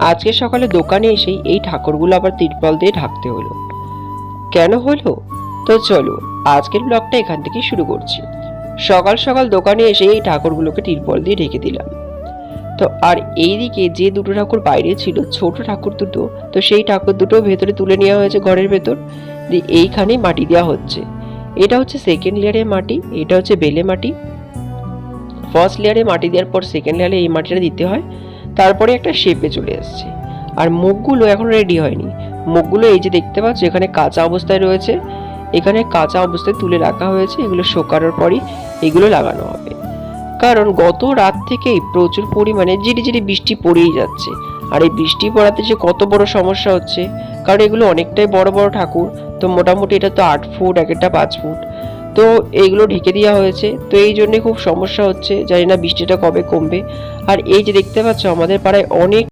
আজকে সকালে দোকানে এসেই এই ঠাকুরগুলো আবার তিরপল দিয়ে ঢাকতে হলো। কেন হলো? তো চলো, আজকের ব্লগটা এখান থেকে শুরু করছি। সকাল সকাল দোকানে এসে এই ঠাকুরগুলোকে তিরপল দিয়ে ঢেকে দিলাম। তো আর এইদিকে যে দুটো ঠাকুর বাইরে ছিল, ছোট ঠাকুর দুটো, তো সেই ঠাকুর দুটো ভেতরে তুলে নেওয়া হয়েছে ঘরের ভেতর। দিয়ে এইখানে মাটি দেওয়া হচ্ছে। এটা হচ্ছে সেকেন্ড লেয়ারের মাটি, এটা হচ্ছে বেলে মাটি। ফার্স্ট লেয়ারে মাটি দেওয়ার পর সেকেন্ড লেয়ারে এই মাটিটা দিতে হয়। তারপরে একটা শেপে চলে আসছে আর মুখগুলো এখন রেডি হয়নি। মুখগুলো এই যে দেখতে পাচ্ছ, এখানে কাঁচা অবস্থায় রয়েছে। এখানে কাঁচা অবস্থায় তুলে রাখা হয়েছে। এগুলো শোকানোর পরই এগুলো লাগানো হবে। কারণ গত রাত থেকেই প্রচুর পরিমাণে জিরি বৃষ্টি পড়েই যাচ্ছে। আর এই বৃষ্টি পড়াতে যে কত বড় সমস্যা হচ্ছে, কারণ এগুলো অনেকটাই বড় বড় ঠাকুর। তো মোটামুটি এটা তো আট ফুট, এক একটা পাঁচ ফুট। তো এইগুলো ঢেকে দেওয়া হয়েছে। তো এই জন্যে খুব সমস্যা হচ্ছে। জানি না বৃষ্টিটা কবে কমবে। আর এই যে দেখতে পাচ্ছ, আমাদের পাড়ায় অনেক